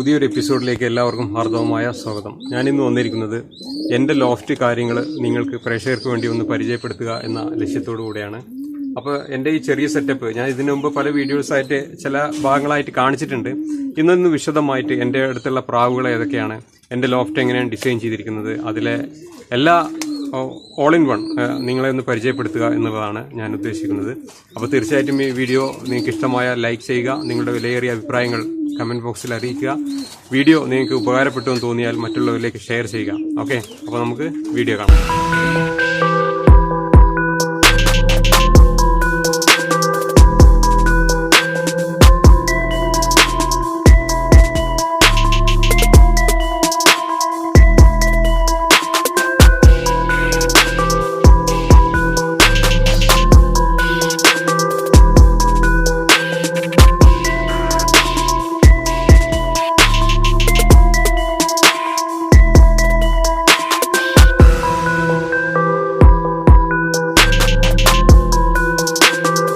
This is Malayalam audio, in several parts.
പുതിയൊരു എപ്പിസോഡിലേക്ക് എല്ലാവർക്കും ഹാർദവമായ സ്വാഗതം. ഞാൻ ഇന്ന് വന്നിരിക്കുന്നത് എന്റെ ലോഫ്റ്റ് കാര്യങ്ങൾ നിങ്ങൾക്ക് പ്രേക്ഷകർക്ക് വേണ്ടി ഒന്ന് പരിചയപ്പെടുത്തുക എന്ന ലക്ഷ്യത്തോടു കൂടെയാണ്. അപ്പോൾ എന്റെ ഈ ചെറിയ സെറ്റപ്പ് ഞാൻ ഇതിനു മുമ്പ് പല വീഡിയോസായിട്ട് ചില ഭാഗങ്ങളായിട്ട് കാണിച്ചിട്ടുണ്ട്. ഇന്നൊന്ന് വിശദമായിട്ട് എന്റെ അടുത്തുള്ള പ്രാവുകൾ ഏതൊക്കെയാണ്? എന്റെ ലോഫ്റ്റ് എങ്ങനെയാണ് ഡിസൈൻ ചെയ്തിരിക്കുന്നത്? അതിലെ എല്ലാ ഓൾ ഇൻ വൺ നിങ്ങളെ ഒന്ന് പരിചയപ്പെടുത്തുക എന്നുള്ളതാണ് ഞാൻ ഉദ്ദേശിക്കുന്നത്. അപ്പോൾ തീർച്ചയായിട്ടും ഈ വീഡിയോ നിങ്ങൾക്ക് ഇഷ്ടമായ ലൈക്ക് ചെയ്യുക നിങ്ങളുടെ വിലയേറിയ അഭിപ്രായങ്ങൾ കമന്റ് ബോക്സിൽ അറിയിക്കുക. വീഡിയോ നിങ്ങൾക്ക് ഉപകാരപ്പെട്ടു എന്ന് തോന്നിയാൽ മറ്റുള്ളവരിലേക്ക് ഷെയർ ചെയ്യുക. ഓക്കെ അപ്പോൾ നമുക്ക് വീഡിയോ കാണാം.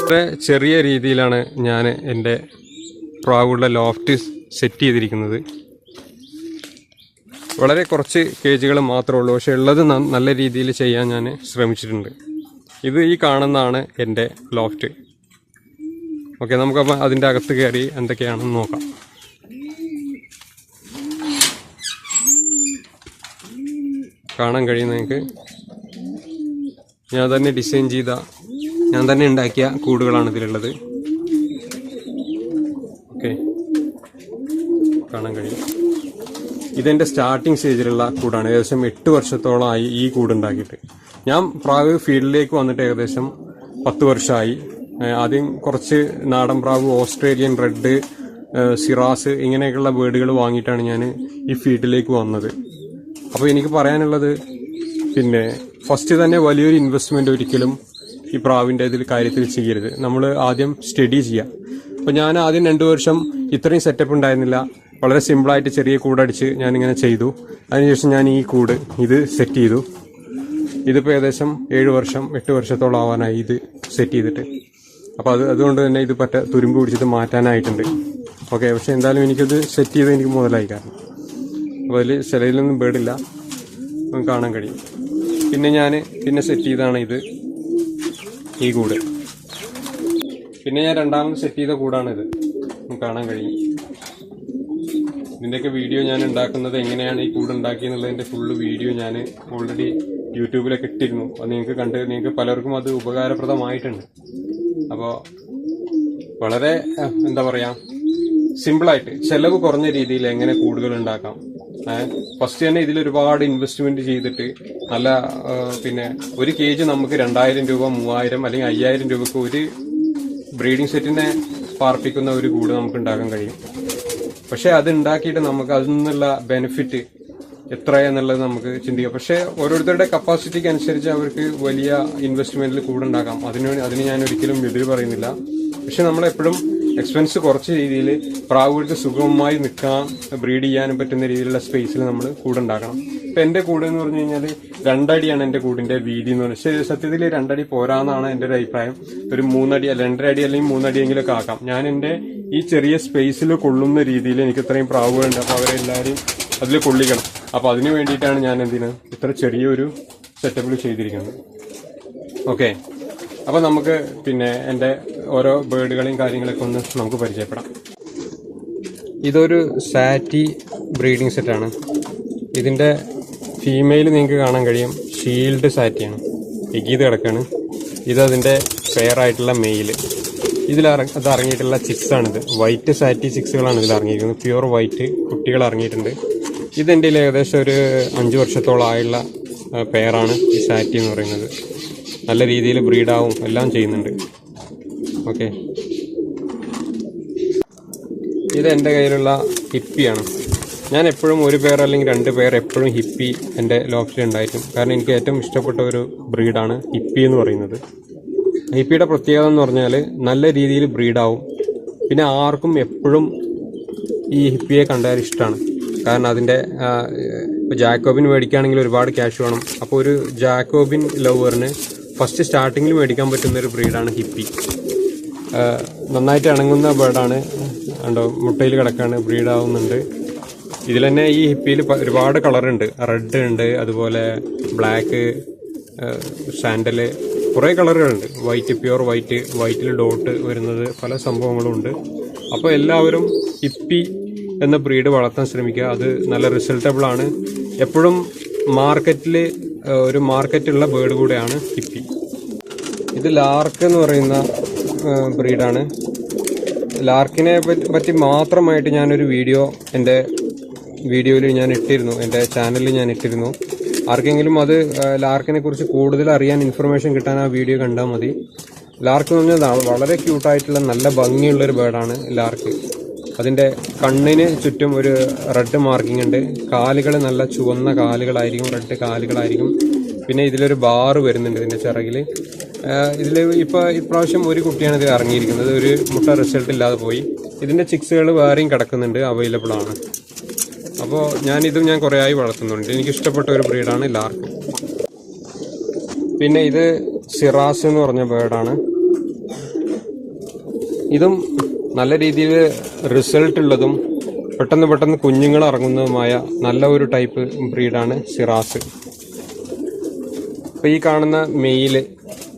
വളരെ ചെറിയ രീതിയിലാണ് ഞാൻ എന്റെ പ്രാവുകളുടെ ലോഫ്റ്റ് സെറ്റ് ചെയ്തിരിക്കുന്നത്. വളരെ കുറച്ച് കേജുകൾ മാത്രമേ ഉള്ളൂ. പക്ഷേ ഉള്ളത് നല്ല രീതിയിൽ ചെയ്യാൻ ഞാൻ ശ്രമിച്ചിട്ടുണ്ട്. ഇത് ഈ കാണുന്നതാണ് എന്റെ ലോഫ്റ്റ്. ഓക്കെ നമുക്കപ്പോൾ അതിന്റെ അകത്ത് കയറി എന്തൊക്കെയാണെന്ന് നോക്കാം. കാണാൻ കഴിയും നിങ്ങൾക്ക്? ഞാൻ തന്നെ ഡിസൈൻ ചെയ്ത ഞാൻ തന്നെ ഉണ്ടാക്കിയ കൂടുകളാണ് ഇതിലുള്ളത്. ഓക്കെ. കാണാൻ കഴിയും. ഇതെന്റെ സ്റ്റാർട്ടിങ് സ്റ്റേജിലുള്ള കൂടാണ്. ഏകദേശം എട്ട് വർഷത്തോളമായി ഈ കൂട് ഉണ്ടാക്കിയിട്ട്. ഞാൻ പ്രാവ് ഫീൽഡിലേക്ക് വന്നിട്ട് ഏകദേശം പത്ത് വർഷമായി. ആദ്യം കുറച്ച് നാടൻ പ്രാവ് ഓസ്ട്രേലിയൻ റെഡ് സിറാസ് ഇങ്ങനെയൊക്കെയുള്ള വേർഡുകൾ വാങ്ങിയിട്ടാണ് ഞാൻ ഈ ഫീൽഡിലേക്ക് വന്നത്. അപ്പോൾ എനിക്ക് പറയാനുള്ളത് പിന്നെ ഫസ്റ്റ് തന്നെ വലിയൊരു ഇൻവെസ്റ്റ്മെന്റ് ഒരിക്കലും ഈ പ്രാവിന്റെ ഇതിൽ കാര്യത്തിൽ ചെയ്യരുത്. നമ്മൾ ആദ്യം സ്റ്റഡി ചെയ്യുക അപ്പോൾ ഞാൻ ആദ്യം രണ്ട് വർഷം ഇത്രയും സെറ്റപ്പ് ഉണ്ടായിരുന്നില്ല. വളരെ സിമ്പിളായിട്ട് ചെറിയ കൂടടിച്ച് ഞാനിങ്ങനെ ചെയ്തു. അതിനുശേഷം ഞാൻ ഈ കൂട് ഇത് സെറ്റ് ചെയ്തു. ഇതിപ്പോൾ ഏകദേശം ഏഴ് വർഷം എട്ട് വർഷത്തോളം ആവാനായി ഇത് സെറ്റ് ചെയ്തിട്ട്. അപ്പോൾ അത് അതുകൊണ്ട് തന്നെ ഇത് പറ്റ തുരുമ്പ് പിടിച്ചിട്ട് മാറ്റാനായിട്ടുണ്ട്. ഓക്കെ പക്ഷെ എന്തായാലും എനിക്കത് സെറ്റ് ചെയ്ത് എനിക്ക് മുതലായി കാരണം. അപ്പോൾ അതിൽ ചിലയിലൊന്നും നമുക്ക് കാണാൻ കഴിയും. പിന്നെ ഞാൻ പിന്നെ സെറ്റ് ചെയ്താണ് ഇത്. ഈ കൂട്. പിന്നെ ഞാൻ രണ്ടാമത് സെറ്റ് ചെയ്ത കൂടാണിത്. കാണാൻ കഴിയും. ഇതിന്റെയൊക്കെ വീഡിയോ ഞാൻ ഉണ്ടാക്കുന്നത് എങ്ങനെയാണ് ഈ കൂട് ഉണ്ടാക്കിയെന്നുള്ളതിന്റെ ഫുള്ള് വീഡിയോ ഞാൻ ഓൾറെഡി യൂട്യൂബിലൊക്കെ ഇട്ടിരുന്നു. അത് നിങ്ങൾക്ക് കണ്ട് നിങ്ങൾക്ക് പലർക്കും അത് ഉപകാരപ്രദമായിട്ടുണ്ട്. അപ്പോൾ വളരെ എന്താ പറയുക സിമ്പിളായിട്ട് ചെലവ് കുറഞ്ഞ രീതിയിൽ എങ്ങനെ കൂടുതൽ ഉണ്ടാക്കാം? ഫസ്റ്റ് തന്നെ ഇതിൽ ഒരുപാട് ഇൻവെസ്റ്റ്മെന്റ് ചെയ്തിട്ട് നല്ല പിന്നെ ഒരു കേജ് നമുക്ക് രണ്ടായിരം രൂപ മൂവായിരം അല്ലെങ്കിൽ അയ്യായിരം രൂപക്ക് ഒരു ബ്രീഡിംഗ് സെറ്റിനെ പാർപ്പിക്കുന്ന ഒരു കൂട് നമുക്ക് ഉണ്ടാക്കാൻ കഴിയും. പക്ഷെ അത് ഉണ്ടാക്കിയിട്ട് നമുക്ക് അതിൽ നിന്നുള്ള ബെനിഫിറ്റ് എത്രയെന്നുള്ളത് നമുക്ക് ചിന്തിക്കാം. പക്ഷെ ഓരോരുത്തരുടെ കപ്പാസിറ്റിക്ക് അനുസരിച്ച് അവർക്ക് വലിയ ഇൻവെസ്റ്റ്മെന്റിൽ കൂടുണ്ടാക്കാം അതിന് അതിന് ഞാൻ ഒരിക്കലും എതിര് പറയുന്നില്ല. പക്ഷെ നമ്മളെപ്പോഴും എക്സ്പെൻസ് കുറച്ച് രീതിയിൽ പ്രാവുകൾക്ക് സുഗമമായി നിൽക്കാൻ ബ്രീഡ് ചെയ്യാനും പറ്റുന്ന രീതിയിലുള്ള സ്പേസിൽ നമ്മൾ കൂടുണ്ടാക്കണം ഇപ്പൊ എന്റെ കൂട് എന്ന് പറഞ്ഞു കഴിഞ്ഞാൽ രണ്ടടിയാണ് എന്റെ കൂടിന്റെ വീതി എന്ന് പറഞ്ഞാൽ സത്യത്തിൽ രണ്ടടി പോരാന്നാണ് എന്റെ ഒരു അഭിപ്രായം. ഒരു മൂന്നടി അല്ല രണ്ടര അടി അല്ലെങ്കിൽ മൂന്നടിയെങ്കിലും ഒക്കെ ആക്കാം. ഞാൻ എന്റെ ഈ ചെറിയ സ്പേസിൽ കൊള്ളുന്ന രീതിയിൽ എനിക്ക് ഇത്രയും പ്രാവുകളുണ്ട്. അപ്പോൾ അവരെല്ലാവരും അതിൽ കൊള്ളിക്കണം. അപ്പോൾ അതിന് വേണ്ടിയിട്ടാണ് ഞാൻ എന്തിന് ഇത്ര ചെറിയൊരു സെറ്റപ്പിൽ ചെയ്തിരിക്കുന്നത്. ഓക്കെ അപ്പൊ നമുക്ക് പിന്നെ എന്റെ ഓരോ ബേർഡുകളെയും കാര്യങ്ങളൊക്കെ ഒന്ന് നമുക്ക് പരിചയപ്പെടാം. ഇതൊരു സാറ്റി ബ്രീഡിംഗ് സെറ്റാണ് ഇതിന്റെ ഫീമെയിൽ നിങ്ങൾക്ക് കാണാൻ കഴിയും. ഷീൽഡ് സാറ്റിയാണ്. എഗീത് കിടക്കാണ്. ഇത് അതിന്റെ പെയർ ആയിട്ടുള്ള മെയിൽ ഇതിൽ അത് ഇറങ്ങിയിട്ടുള്ള ചിക്സ് ആണിത്. വൈറ്റ് സാറ്റി ചിക്സുകളാണ് ഇതിൽ ഇറങ്ങിയിരിക്കുന്നത് പ്യുവർ വൈറ്റ് കുട്ടികൾ ഇറങ്ങിയിട്ടുണ്ട് ഇതെന്റെ ഏകദേശം ഒരു അഞ്ച് വർഷത്തോളം ആയുള്ള ആ, പെയറാണ് ഈ സാറ്റി എന്ന് പറയുന്നത്. നല്ല രീതിയിൽ ബ്രീഡാവും എല്ലാം ചെയ്യുന്നുണ്ട്. ഓക്കെ. ഇത് എന്റെ കയ്യിലുള്ള ഹിപ്പിയാണ്. ഞാൻ എപ്പോഴും ഒരു പേർ അല്ലെങ്കിൽ രണ്ട് പേർ എപ്പോഴും ഹിപ്പി എന്റെ ലോഫ്റ്റിൽ ഉണ്ടായിരിക്കും കാരണം എനിക്ക് ഏറ്റവും ഇഷ്ടപ്പെട്ട ഒരു ബ്രീഡാണ് ഹിപ്പി എന്ന് പറയുന്നത്. ഹിപ്പിയുടെ പ്രത്യേകത എന്ന് പറഞ്ഞാൽ നല്ല രീതിയിൽ ബ്രീഡാവും. പിന്നെ ആർക്കും എപ്പോഴും ഈ ഹിപ്പിയെ കണ്ടാൽ ഇഷ്ടമാണ്. കാരണം അതിന്റെ ജാക്കോബിൻ മേടിക്കുകയാണെങ്കിൽ ഒരുപാട് ക്യാഷ് വേണം. അപ്പോൾ ഒരു ജാക്കോബിൻ ലവറിന് ഫസ്റ്റ് സ്റ്റാർട്ടിങ്ങിൽ മേടിക്കാൻ പറ്റുന്ന ഒരു ബ്രീഡാണ് ഹിപ്പി നന്നായിട്ട് ഇണങ്ങുന്ന ബേർഡാണ് ഉണ്ടോ മുട്ടയിൽ കിടക്കാണ് ബ്രീഡാവുന്നുണ്ട് ഇതിൽ തന്നെ ഈ ഹിപ്പിയിൽ ഒരുപാട് കളറുണ്ട് റെഡ് ഉണ്ട് അതുപോലെ ബ്ലാക്ക് സാൻഡൽ കുറേ കളറുകളുണ്ട് വൈറ്റ് പ്യുവർ വൈറ്റ് വൈറ്റിൽ ഡോട്ട് വരുന്നത് പല സംഭവങ്ങളും ഉണ്ട്. അപ്പോൾ എല്ലാവരും ഹിപ്പി എന്ന ബ്രീഡ് വളർത്താൻ ശ്രമിക്കുക. അത് നല്ല റിസൾട്ടബിൾ ആണ്. എപ്പോഴും മാർക്കറ്റിൽ ഒരു മാർക്കറ്റുള്ള ബേർഡ് കൂടെയാണ് ഹിപ്പി ഇത് ലാർക്ക് എന്ന് പറയുന്ന ബ്രീഡാണ് ലാർക്കിനെ പറ്റി- മാത്രമായിട്ട് ഞാനൊരു വീഡിയോ എന്റെ വീഡിയോയിൽ ഞാൻ ഇട്ടിരുന്നു എന്റെ ചാനലിൽ ഞാൻ ഇട്ടിരുന്നു. ആർക്കെങ്കിലും അത് ലാർക്കിനെ കുറിച്ച് കൂടുതൽ അറിയാൻ ഇൻഫർമേഷൻ കിട്ടാൻ ആ വീഡിയോ കണ്ടാൽ മതി. ലാർക്ക് എന്ന് പറഞ്ഞാൽ വളരെ ക്യൂട്ടായിട്ടുള്ള നല്ല ഭംഗിയുള്ള ഒരു ലാർക്ക് അതിന്റെ കണ്ണിന് ചുറ്റും ഒരു റെഡ് മാർക്കിംഗ് ഉണ്ട്. കാലുകൾ നല്ല ചുവന്ന കാലുകളായിരിക്കും റെഡ് കാലുകളായിരിക്കും. പിന്നെ ഇതിലൊരു ബാറ് വരുന്നുണ്ട് ഇതിന്റെ ചിറകിൽ ഇതിൽ ഇപ്പോൾ ഇപ്രാവശ്യം ഒരു കുട്ടിയാണ് ഇതിൽ ഇറങ്ങിയിരിക്കുന്നത്. ഒരു മുട്ട റിസൾട്ട് ഇല്ലാതെ പോയി. ഇതിന്റെ ചിക്സുകൾ വേറെയും കിടക്കുന്നുണ്ട് അവൈലബിൾ ആണ്. അപ്പോൾ ഞാൻ ഇതും ഞാൻ കുറേ ആയി വളർത്തുന്നുണ്ട്. എനിക്ക് ഇഷ്ടപ്പെട്ട ഒരു ബ്രീഡാണ് ലാർക്ക്. പിന്നെ ഇത് സിറാസ് എന്ന് പറഞ്ഞ ബേർഡാണ് ഇതും നല്ല രീതിയിൽ റിസൾട്ട് ഉള്ളതും പെട്ടെന്ന് പെട്ടെന്ന് കുഞ്ഞുങ്ങൾ ഇറങ്ങുന്നതുമായ നല്ല ഒരു ടൈപ്പ് ബ്രീഡാണ് സിറാസ്. അപ്പോൾ ഈ കാണുന്ന മെയിൽ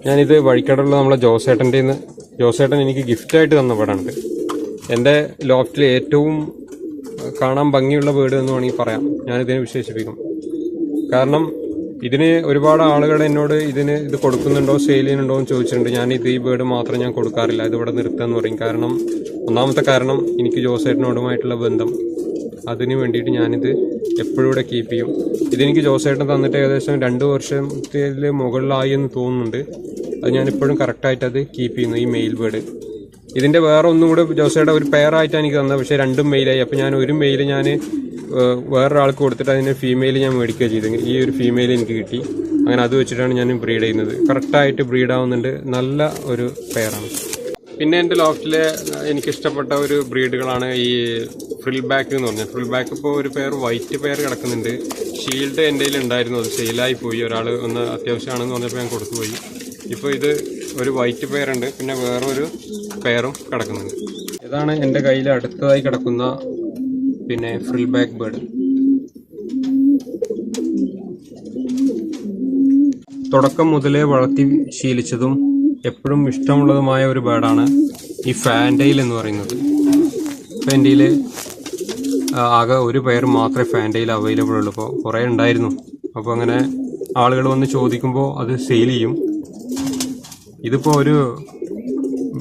ഞാനിത് വഴിക്കടലുള്ള നമ്മളെ ജോസേട്ടന്റെ നിന്ന് ജോസേട്ടൻ എനിക്ക് ഗിഫ്റ്റായിട്ട് തന്ന വീടാണ് എന്റെ ലോഫ്റ്റിൽ ഏറ്റവും കാണാൻ ഭംഗിയുള്ള വീട് എന്ന് വേണമെങ്കിൽ പറയാം. ഞാനിതിനെ വിശേഷിപ്പിക്കും. കാരണം ഇതിന് ഒരുപാട് ആളുകൾ എന്നോട് ഇതിന് ഇത് കൊടുക്കുന്നുണ്ടോ സെയിൽ ചെയ്യുന്നുണ്ടോ എന്ന് ചോദിച്ചിട്ടുണ്ട്. ഞാൻ ഇത് ഈ വീട് മാത്രം ഞാൻ കൊടുക്കാറില്ല. ഇത് ഇവിടെ നിർത്താന്ന് പറയും. കാരണം ഒന്നാമത്തെ കാരണം എനിക്ക് ജോസേട്ടനോടുമായിട്ടുള്ള ബന്ധം. അതിന് വേണ്ടിയിട്ട് ഞാനിത് എപ്പോഴും ഇവിടെ കീപ്പ് ചെയ്യും. ഇതെനിക്ക് ജോസേട്ടൻ തന്നിട്ട് ഏകദേശം രണ്ട് വർഷത്തിൽ മുകളിലായി എന്ന് തോന്നുന്നുണ്ട്. അത് ഞാൻ ഇപ്പോഴും കറക്റ്റായിട്ട് അത് കീപ്പ് ചെയ്യുന്നു ഈ മെയിൽ ബേർഡ് ഇതിന്റെ വേറെ ഒന്നും കൂടെ ജോസയുടെ ഒരു പെയറായിട്ടാണ് എനിക്ക് തന്നത്. പക്ഷേ രണ്ടും മെയിലായി അപ്പോൾ ഞാൻ ഒരു മെയിൽ ഞാൻ വേറൊരാൾക്ക് കൊടുത്തിട്ട് അതിന്റെ ഫീമെയിൽ ഞാൻ മേടിക്കുക ചെയ്തു ഈ ഒരു ഫീമെയിൽ എനിക്ക് കിട്ടി. അങ്ങനെ അത് വെച്ചിട്ടാണ് ഞാൻ ബ്രീഡ് ചെയ്യുന്നത്. കറക്റ്റായിട്ട് ബ്രീഡ് ആവുന്നുണ്ട്. നല്ല ഒരു പെയറാണ് പിന്നെ എന്റെ ലോഫ്റ്റിലെ എനിക്കിഷ്ടപ്പെട്ട ഒരു ബ്രീഡുകളാണ് ഈ ഫ്രിൽ ബാക്ക് എന്ന് പറഞ്ഞു. ഫ്രിൽ ബാക്ക് ഇപ്പോൾ ഒരു പെയർ വൈറ്റ് പെയർ കിടക്കുന്നുണ്ട്. ഷീൽഡ് എന്റെ കയ്യിൽ ഉണ്ടായിരുന്നു. അത് സെയിലായി പോയി. ഒരാൾ ഒന്ന് അത്യാവശ്യമാണെന്ന് പറഞ്ഞപ്പോൾ ഞാൻ കൊടുത്തുപോയി ഇപ്പോൾ ഇത് ഒരു വൈറ്റ് പെയർ ഉണ്ട്. പിന്നെ വേറൊരു പെയറും കിടക്കുന്നുണ്ട്. ഇതാണ് എന്റെ കയ്യിൽ അടുത്തതായി കിടക്കുന്ന പിന്നെ ഫ്രിൽ ബാക്ക് ബേർഡ് തുടക്കം മുതലേ വളർത്തി ശീലിച്ചതും എപ്പോഴും ഇഷ്ടമുള്ളതുമായ ഒരു ബേർഡാണ് ഈ ഫാൻഡയിൽ എന്ന് പറയുന്നത്. ഫാന്റയിൽ ആകെ ഒരു പെയർ മാത്രമേ ഫാൻഡയിൽ അവൈലബിൾ ഉള്ളൂ. ഇപ്പോൾ കുറേ ഉണ്ടായിരുന്നു. അപ്പോൾ അങ്ങനെ ആളുകൾ വന്ന് ചോദിക്കുമ്പോൾ അത് സെയിൽ ചെയ്യും. ഇതിപ്പോൾ ഒരു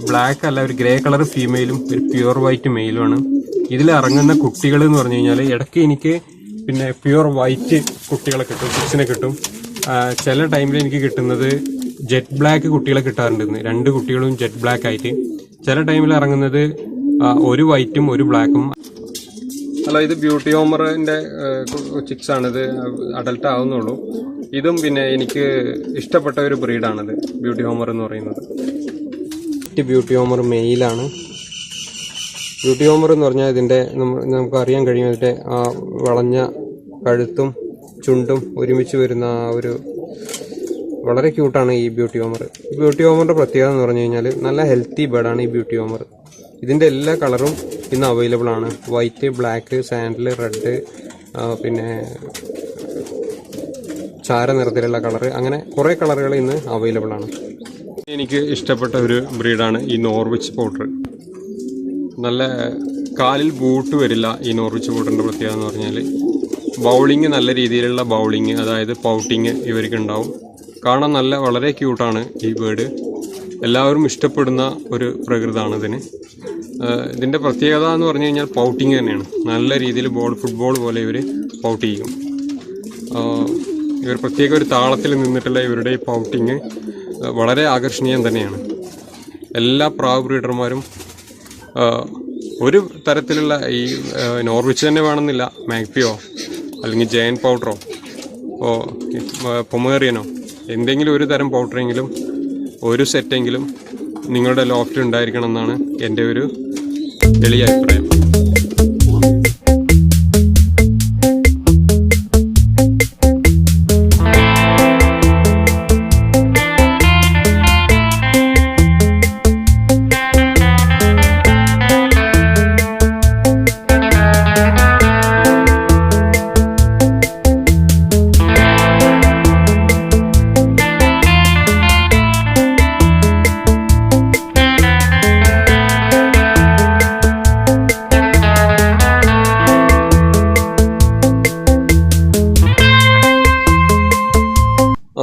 ബ്ലാക്ക് അല്ല ഒരു ഗ്രേ കളർ ഫീമെയിലും ഒരു പ്യുവർ വൈറ്റ് മെയിലുമാണ് ഇതിൽ ഇറങ്ങുന്ന കുട്ടികൾ എന്ന് പറഞ്ഞു കഴിഞ്ഞാൽ ഇടയ്ക്ക് എനിക്ക് പിന്നെ പ്യുവർ വൈറ്റ് കുട്ടികളെ കിട്ടും സിക്സിനെ കിട്ടും. ചില ടൈമിൽ എനിക്ക് കിട്ടുന്നത് ജെറ്റ് ബ്ലാക്ക് കുട്ടികളെ കിട്ടാറുണ്ട് രണ്ട് കുട്ടികളും ജെറ്റ് ബ്ലാക്ക് ആയിട്ട്. ചില ടൈമിൽ ഇറങ്ങുന്നത് ഒരു വൈറ്റും ഒരു ബ്ലാക്കും ഹലോ ഇത് ബ്യൂട്ടി ഹോമറിന്റെ ചിക്സ് ആണ് ഇത് അഡൽട്ട് ആവുന്നുള്ളൂ. ഇതും പിന്നെ എനിക്ക് ഇഷ്ടപ്പെട്ട ഒരു ബ്രീഡാണിത് ബ്യൂട്ടി ഹോമർ എന്ന് പറയുന്നത്. ബ്യൂട്ടി ഹോമർ മെയിലാണ്. ബ്യൂട്ടി ഹോമർ എന്ന് പറഞ്ഞാൽ ഇതിന്റെ നമുക്ക് അറിയാൻ കഴിയും ഇതിന്റെ ആ വളഞ്ഞ കഴുത്തും ചുണ്ടും ഒരുമിച്ച് വരുന്ന ആ ഒരു വളരെ ക്യൂട്ടാണ് ഈ ബ്യൂട്ടി ഹോമർ. ബ്യൂട്ടി ഹോമറിന്റെ പ്രത്യേകത എന്ന് പറഞ്ഞു കഴിഞ്ഞാൽ നല്ല ഹെൽത്തി ബേഡാണ് ഈ ബ്യൂട്ടി ഹോമർ. ഇതിന്റെ എല്ലാ കളറും ഇന്ന് അവൈലബിൾ ആണ്. വൈറ്റ് ബ്ലാക്ക് സാൻഡിൽ റെഡ് പിന്നെ ചാര നിറത്തിലുള്ള കളറ് അങ്ങനെ കുറേ കളറുകൾ ഇന്ന് അവൈലബിൾ ആണ്. എനിക്ക് ഇഷ്ടപ്പെട്ട ഒരു ബ്രീഡാണ് ഈ നോർവിച്ച് പൗഡർ നല്ല കാലിൽ ബൂട്ട് വരില്ല ഈ നോർവിച്ച് പൗഡറിന്റെ പ്രത്യേകത എന്ന് പറഞ്ഞാൽ ബൗളിങ് നല്ല രീതിയിലുള്ള ബൗളിങ് അതായത് പൗട്ടിങ് ഇവർക്ക് ഉണ്ടാവും. കാണാൻ നല്ല വളരെ ക്യൂട്ടാണ് ഈ ബേർഡ് എല്ലാവരും ഇഷ്ടപ്പെടുന്ന ഒരു പ്രകൃതമാണ് ഇതിന്. ഇതിന്റെ പ്രത്യേകത എന്ന് പറഞ്ഞു കഴിഞ്ഞാൽ പൗട്ടിങ് തന്നെയാണ്. നല്ല രീതിയിൽ ബോൾ ഫുട്ബോൾ പോലെ ഇവർ പൗട്ട് ചെയ്യും. ഇവർ പ്രത്യേക ഒരു താളത്തിൽ നിന്നിട്ടുള്ള ഇവരുടെ ഈ പൗട്ടിങ് വളരെ ആകർഷണീയം തന്നെയാണ്. എല്ലാ പ്രാവ് ബ്രീഡർമാരും ഒരു തരത്തിലുള്ള ഈ നോർവിച്ച് തന്നെ വേണമെന്നില്ല. മാഗ്പിയോ അല്ലെങ്കിൽ ജയൻ പൗഡറോ ഓ പൊമേറിയനോ എന്തെങ്കിലും ഒരു തരം പൗഡറെങ്കിലും ഒരു സെറ്റെങ്കിലും നിങ്ങളുടെ ലോഫ്റ്റ് ഉണ്ടായിരിക്കണം എന്നാണ് എന്റെ ഒരു എളിയ അഭിപ്രായം.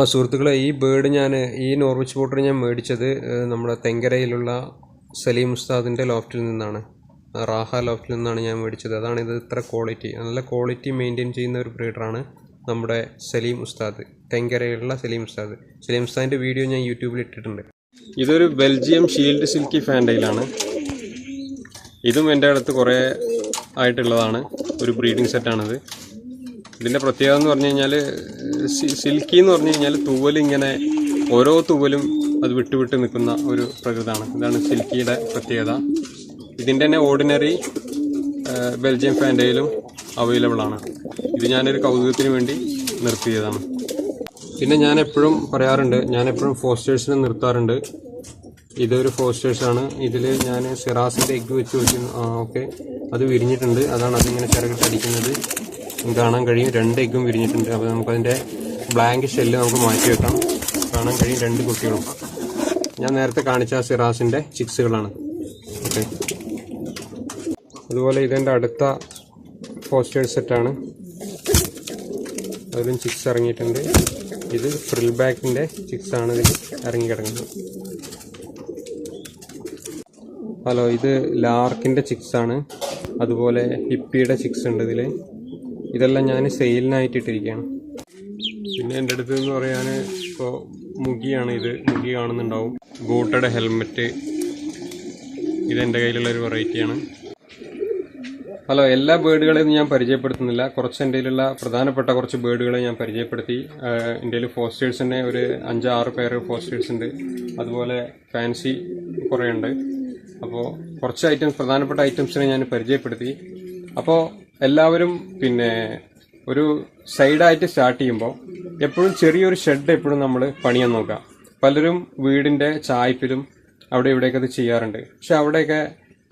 ആ സുഹൃത്തുക്കളെ ഈ ബേർഡ് ഞാൻ ഈ നോർവിച്ച് പോട്ടർ ഞാൻ മേടിച്ചത് നമ്മുടെ തെങ്കരയിലുള്ള സലീം ഉസ്താദിന്റെ ലോഫ്റ്റിൽ നിന്നാണ്. റാഹ ലോഫ്റ്റിൽ നിന്നാണ് ഞാൻ മേടിച്ചത്. അതാണ് ഇത് ഇത്ര ക്വാളിറ്റി. നല്ല ക്വാളിറ്റി മെയിന്റെയിൻ ചെയ്യുന്ന ഒരു ബ്രീഡറാണ് നമ്മുടെ സലീം ഉസ്താദ് തെങ്കരയിലുള്ള സലീം ഉസ്താദ്. സലീം ഉസ്താദിന്റെ വീഡിയോ ഞാൻ യൂട്യൂബിൽ ഇട്ടിട്ടുണ്ട്. ഇതൊരു ബെൽജിയം ഷീൽഡ് സിൽക്കി ഫാൻഡയിലാണ് ഇതും എന്റെ അടുത്ത് കുറേ ആയിട്ടുള്ളതാണ്. ഒരു ബ്രീഡിംഗ് സെറ്റാണിത്. ഇതിന്റെ പ്രത്യേകത എന്ന് പറഞ്ഞു കഴിഞ്ഞാൽ സിൽക്കി എന്ന് പറഞ്ഞു കഴിഞ്ഞാൽ തൂവലിങ്ങനെ ഓരോ തൂവലും അത് വിട്ട് വിട്ട് നിൽക്കുന്ന ഒരു പ്രകൃതമാണ്. ഇതാണ് സിൽക്കിയുടെ പ്രത്യേകത. ഇതിന്റെ തന്നെ ഓർഡിനറി ബെൽജിയം ഫാൻഡയിലും അവൈലബിൾ ആണ്. ഇത് ഞാനൊരു കൗതുകത്തിന് വേണ്ടി നിർത്തിയതാണ്. പിന്നെ ഞാൻ എപ്പോഴും പറയാറുണ്ട് ഞാൻ എപ്പോഴും ഫോസ്റ്റേഴ്സിനെ നിർത്താറുണ്ട്. ഇതൊരു ഫോസ്റ്റേഴ്സ് ആണ് ഇതിൽ ഞാൻ സിറാസിന്റെ എഗ്ഗ് വെച്ച് വെച്ച് ഓക്കെ അത് വിരിഞ്ഞിട്ടുണ്ട്. അതാണ് അതിങ്ങനെ ചിറകിട്ടടിക്കുന്നത് കാണാൻ കഴിയും. രണ്ട് എഗ്ഗും വിരിഞ്ഞിട്ടുണ്ട്. അപ്പോൾ നമുക്കതിന്റെ ബ്ലാങ്ക് ഷെല്ല് നമുക്ക് മാറ്റി വെക്കാം. കാണാൻ കഴിയും രണ്ട് കുട്ടികളും. ഞാൻ നേരത്തെ കാണിച്ച സിറാസിന്റെ ചിക്സുകളാണ് ഓക്കെ. അതുപോലെ ഇതിന്റെ അടുത്ത പോസ്റ്റേഴ്സ് സെറ്റാണ് അതിലും ചിക്സ് ഇറങ്ങിയിട്ടുണ്ട്. ഇത് ഫ്രിൽ ബാക്കിന്റെ ചിക്സ് ആണ് ഇതിൽ ഇറങ്ങി കിടക്കുന്നത് ഹലോ ഇത് ലാർക്കിന്റെ ചിക്സ് ആണ്. അതുപോലെ ഹിപ്പിയുടെ ചിക്സ് ഉണ്ട് ഇതിൽ ഇതെല്ലാം ഞാൻ സെയിലിനായിട്ട് ഇട്ടിരിക്കുകയാണ് പിന്നെ എന്റെ അടുത്ത് എന്ന് പറയാൻ ഇപ്പോൾ മുഖിയാണ് ഇത്. മുഖി കാണുന്നുണ്ടാവും. ബോട്ടയുടെ ഹെൽമെറ്റ്. ഇതെന്റെ കയ്യിലുള്ള ഒരു വെറൈറ്റിയാണ്. ഹലോ എല്ലാ ബേഡുകളെയും ഞാൻ പരിചയപ്പെടുത്തുന്നില്ല. കുറച്ച് എന്റെ കയ്യിലുള്ള പ്രധാനപ്പെട്ട കുറച്ച് ബേഡുകളെ ഞാൻ പരിചയപ്പെടുത്തി. എന്റെ കയ്യിൽ ഫോസ്റ്റേഴ്സ് തന്നെ ഒരു അഞ്ചാറ് പേര് ഫോസ്റ്റേഴ്സ് ഉണ്ട്. അതുപോലെ ഫാൻസി കുറേ ഉണ്ട്. അപ്പോൾ കുറച്ച് ഐറ്റംസ് പ്രധാനപ്പെട്ട ഐറ്റംസിനെ ഞാൻ പരിചയപ്പെടുത്തി. അപ്പോൾ എല്ലാവരും പിന്നെ ഒരു സൈഡായിട്ട് സ്റ്റാർട്ട് ചെയ്യുമ്പോൾ എപ്പോഴും ചെറിയൊരു ഷെഡ് എപ്പോഴും നമ്മൾ പണിയാൻ നോക്കുക. പലരും വീടിന്റെ ചായ്പിലും അവിടെ ഇവിടെയൊക്കെ അത് ചെയ്യാറുണ്ട്. പക്ഷെ അവിടെയൊക്കെ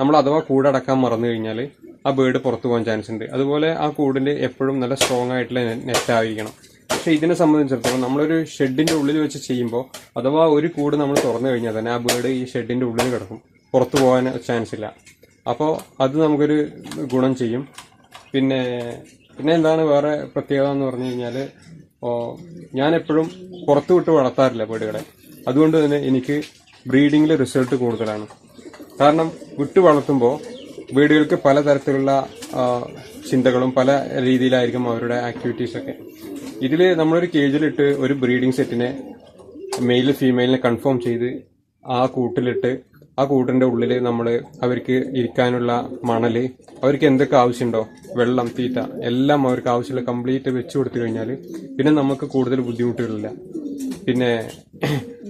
നമ്മൾ അഥവാ കൂടടക്കാൻ മറന്നു കഴിഞ്ഞാൽ ആ ബേർഡ് പുറത്തു പോകാൻ ചാൻസ് ഉണ്ട്. അതുപോലെ ആ കൂടിന്റെ എപ്പോഴും നല്ല സ്ട്രോങ് ആയിട്ടുള്ള നെറ്റ് ആയിരിക്കണം. പക്ഷെ ഇതിനെ സംബന്ധിച്ചിടത്തോളം നമ്മളൊരു ഷെഡിന്റെ ഉള്ളിൽ വെച്ച് ചെയ്യുമ്പോൾ അഥവാ ഒരു കൂട് നമ്മൾ തുറന്നു കഴിഞ്ഞാൽ തന്നെ ആ ബേർഡ് ഈ ഷെഡിന്റെ ഉള്ളിൽ കിടക്കും. പുറത്തു പോകാൻ ചാൻസ് ഇല്ല. അപ്പോൾ അത് നമുക്കൊരു ഗുണം ചെയ്യും. പിന്നെ പിന്നെ എന്താണ് വേറെ പ്രത്യേകത എന്ന് പറഞ്ഞു കഴിഞ്ഞാൽ ഞാൻ എപ്പോഴും പുറത്തു വിട്ട് വളർത്താറില്ല വീടുകളെ അതുകൊണ്ട് തന്നെ എനിക്ക് ബ്രീഡിങ്ങിൽ റിസൾട്ട് കൂടുതലാണ്. കാരണം വിട്ടു വളർത്തുമ്പോൾ വീടുകൾക്ക് പലതരത്തിലുള്ള ചിന്തകളും പല രീതിയിലായിരിക്കും അവരുടെ ആക്ടിവിറ്റീസൊക്കെ ഇതിൽ നമ്മളൊരു കേജിലിട്ട് ഒരു ബ്രീഡിംഗ് സെറ്റിനെ മെയിൽ ഫീമെയിലിനെ കൺഫേം ചെയ്ത് ആ കൂട്ടിലിട്ട് ആ കൂട്ടിന്റെ ഉള്ളിൽ നമ്മൾ അവർക്ക് ഇരിക്കാനുള്ള മണൽ അവർക്ക് എന്തൊക്കെ ആവശ്യമുണ്ടോ വെള്ളം തീറ്റ എല്ലാം അവർക്ക് ആവശ്യമുള്ള കംപ്ലീറ്റ് വെച്ച് കൊടുത്തു കഴിഞ്ഞാൽ പിന്നെ നമുക്ക് കൂടുതൽ ബുദ്ധിമുട്ടുകളില്ല. പിന്നെ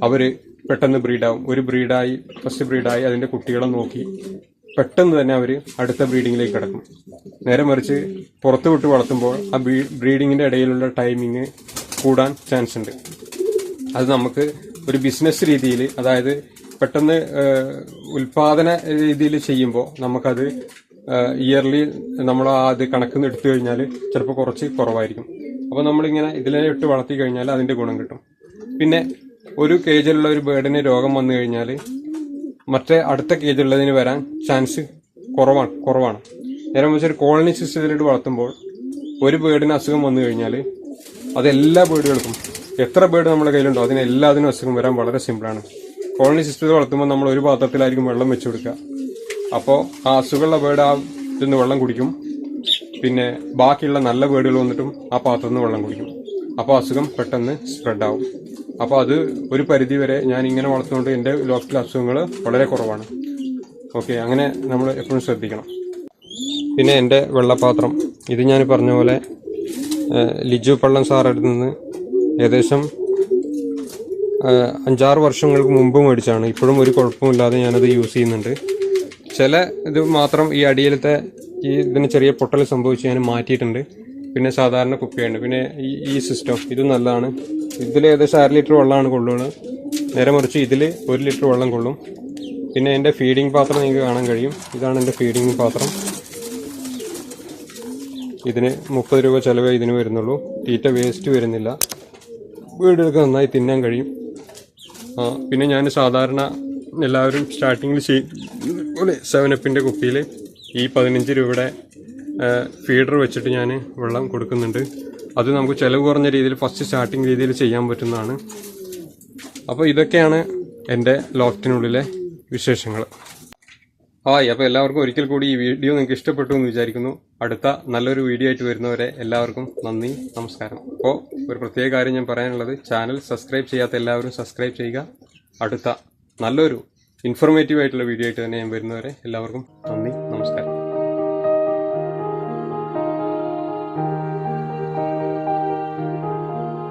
അവർ പെട്ടെന്ന് ബ്രീഡാവും. ഒരു ബ്രീഡായി ഫസ്റ്റ് ബ്രീഡായി അതിന്റെ കുട്ടികളെ നോക്കി പെട്ടെന്ന് തന്നെ അവർ അടുത്ത ബ്രീഡിങ്ങിലേക്ക് കിടക്കും. നേരെ മറിച്ച് പുറത്ത് വിട്ട് വളർത്തുമ്പോൾ ആ ബ്രീഡിങ്ങിന്റെ ഇടയിലുള്ള ടൈമിങ് കൂടാൻ ചാൻസ് ഉണ്ട്. അത് നമുക്ക് ഒരു ബിസിനസ് രീതിയിൽ അതായത് പെട്ടെന്ന് ഉൽപാദന രീതിയിൽ ചെയ്യുമ്പോൾ നമുക്കത് ഇയർലി നമ്മൾ അത് കണക്കിൽ എടുത്തു കഴിഞ്ഞാൽ ചിലപ്പോൾ കുറച്ച് കുറവായിരിക്കും. അപ്പോൾ നമ്മളിങ്ങനെ ഇതിലെ ഇട്ട് വളർത്തി കഴിഞ്ഞാൽ അതിന്റെ ഗുണം കിട്ടും. പിന്നെ ഒരു കേജിലുള്ള ഒരു ബേർഡിന് രോഗം വന്നു കഴിഞ്ഞാൽ മറ്റേ അടുത്ത കേജിലുള്ളതിന് വരാൻ ചാൻസ് കുറവാണ് കുറവാണ്. നേരെ ഒരു കോളനി സിസ്റ്റത്തിലിട്ട് വളർത്തുമ്പോൾ ഒരു ബേർഡിന് അസുഖം വന്നു കഴിഞ്ഞാൽ അത് എല്ലാ ബേർഡുകൾക്കും എത്ര ബേർഡ് നമ്മുടെ കയ്യിലുണ്ടോ അതിന് എല്ലാത്തിനും അസുഖം വരാൻ വളരെ സിമ്പിളാണ് കോളനി സിസ്റ്റത്തിൽ വളർത്തുമ്പോൾ നമ്മൾ ഒരു പാത്രത്തിലായിരിക്കും വെള്ളം വെച്ചു കൊടുക്കുക. അപ്പോൾ ആ അസുഖമുള്ള ബേർഡ് ആ ഇതിന്ന് വെള്ളം കുടിക്കും. പിന്നെ ബാക്കിയുള്ള നല്ല ബേർഡുകൾ വന്നിട്ടും ആ പാത്രത്തിൽ നിന്ന് വെള്ളം കുടിക്കും. അപ്പോൾ അസുഖം പെട്ടെന്ന് സ്പ്രെഡ് ആവും. അപ്പോൾ അത് ഒരു പരിധി വരെ ഞാൻ ഇങ്ങനെ വളർത്തുന്നതുകൊണ്ട് എന്റെ ലോക്കൽ അസുഖങ്ങൾ വളരെ കുറവാണ്. ഓക്കെ അങ്ങനെ നമ്മൾ എപ്പോഴും ശ്രദ്ധിക്കണം. പിന്നെ എന്റെ വെള്ളപ്പാത്രം. ഇത് ഞാൻ പറഞ്ഞ പോലെ ലിജു പള്ളം സാറടുത്ത് നിന്ന് ഏകദേശം അഞ്ചാറ് വർഷങ്ങൾക്ക് മുമ്പ് മേടിച്ചാണ്. ഇപ്പോഴും ഒരു കുഴപ്പമില്ലാതെ ഞാനത് യൂസ് ചെയ്യുന്നുണ്ട്. ചില ഇത് മാത്രം ഈ അടിയിലത്തെ ഈ ഇതിന് ചെറിയ പൊട്ടൽ സംഭവിച്ച് ഞാൻ മാറ്റിയിട്ടുണ്ട്. പിന്നെ സാധാരണ കുപ്പിയാണ് പിന്നെ ഈ ഈ സിസ്റ്റം ഇത് നല്ലതാണ്. ഇതിൽ ഏകദേശം അര ലിറ്റർ വെള്ളമാണ് കൊള്ളുന്നത് നേരെ മറിച്ച് ഇതിൽ ഒരു ലിറ്റർ വെള്ളം കൊള്ളും. പിന്നെ എന്റെ ഫീഡിംഗ് പാത്രം നിങ്ങൾക്ക് കാണാൻ കഴിയും. ഇതാണ് എന്റെ ഫീഡിംഗ് പാത്രം. ഇതിന് മുപ്പത് രൂപ ചിലവേ ഇതിന് വരുന്നുള്ളൂ. തീറ്റ വേസ്റ്റ് വരുന്നില്ല. വീടുകൾക്ക് നന്നായി തിന്നാൻ കഴിയും. പിന്നെ ഞാൻ സാധാരണ എല്ലാവരും സ്റ്റാർട്ടിങ്ങിൽ പോലെ സെവനപ്പിന്റെ കുപ്പിയിൽ ഈ പതിനഞ്ച് രൂപയുടെ ഫീഡർ വെച്ചിട്ട് ഞാൻ വെള്ളം കൊടുക്കുന്നുണ്ട്. അത് നമുക്ക് ചിലവ് കുറഞ്ഞ രീതിയിൽ ഫസ്റ്റ് സ്റ്റാർട്ടിങ് രീതിയിൽ ചെയ്യാൻ പറ്റുന്നതാണ്. അപ്പോൾ ഇതൊക്കെയാണ് എന്റെ ലോഫ്റ്റിനുള്ളിലെ വിശേഷങ്ങൾ. ഹായ് അപ്പോൾ എല്ലാവർക്കും ഒരിക്കൽ കൂടി ഈ വീഡിയോ നിങ്ങൾക്ക് ഇഷ്ടപ്പെട്ടു എന്ന് വിചാരിക്കുന്നു. അടുത്ത നല്ലൊരു വീഡിയോ ആയിട്ട് വരുന്നവരെ എല്ലാവർക്കും നന്ദി നമസ്കാരം. അപ്പോൾ ഒരു പ്രത്യേക കാര്യം ഞാൻ പറയാനുള്ളത് ചാനൽ സബ്സ്ക്രൈബ് ചെയ്യാത്ത എല്ലാവരും സബ്സ്ക്രൈബ് ചെയ്യുക. അടുത്ത നല്ലൊരു ഇൻഫോർമേറ്റീവ് ആയിട്ടുള്ള വീഡിയോ ആയിട്ട് തന്നെ ഞാൻ വരുന്നവരെ എല്ലാവർക്കും നന്ദി നമസ്കാരം.